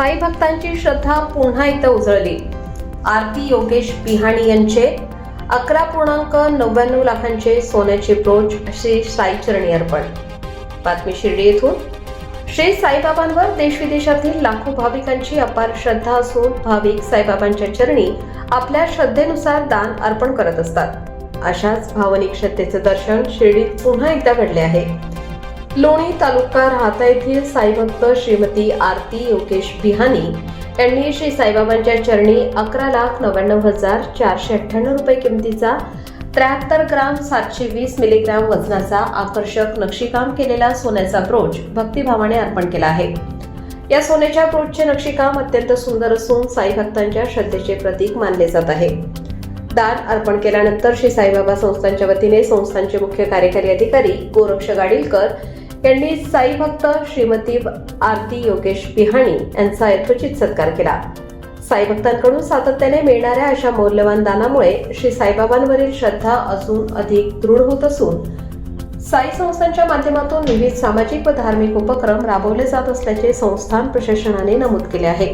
साई भक्तांची श्रद्धा पुन्हा एकदा उजळली. आरती योगेश पिहाणी यांचे अकरा पूर्णांक नव्याण्णव लाखांचे सोन्याचे ब्रोच श्री साई चरणी अर्पण. बातमी शिर्डी येथून. श्री साईबाबांवर देशविदेशातील लाखो भाविकांची अपार श्रद्धा असून भाविक साईबाबांच्या चरणी आपल्या श्रद्धेनुसार दान अर्पण करत असतात. अशाच भावनिक श्रद्धेचं दर्शन शिर्डीत पुन्हा एकदा घडले आहे. लोणी तालुका राहता येथील साईभक्त श्रीमती आरती योगेश बिहानी यांनी श्री साईबाबांच्या चरणी अकरा लाख नव्याण्णव हजार चारशे अठ्ठ्याण्णव रुपये किमतीचा त्र्याहत्तर ग्राम सातशे वीस मिलीग्राम वजनाचा आकर्षक नक्षीकाम केलेला सोन्याचा ब्रोच भक्तिभावाने अर्पण केला आहे. या सोन्याच्या ब्रोचचे नक्षीकाम अत्यंत सुंदर असून साई भक्तांच्या श्रद्धेचे प्रतीक मानले जात आहे. दान अर्पण केल्यानंतर श्री साईबाबा संस्थांच्या वतीने संस्थांचे मुख्य कार्यकारी अधिकारी गोरक्ष गाडीलकर यांनी साई भक्त श्रीमती आरती योगेश बिहाणी यांचा यथोचित सत्कार केला. साई भक्तांकडून सातत्याने मिळणाऱ्या अशा मौल्यवान दानामुळे श्री साईबाबांवरील श्रद्धा अजून अधिक दृढ होत असून साई संस्थांच्या माध्यमातून विविध सामाजिक व धार्मिक उपक्रम राबवले जात असल्याचे संस्थान प्रशासनाने नमूद केले आहे.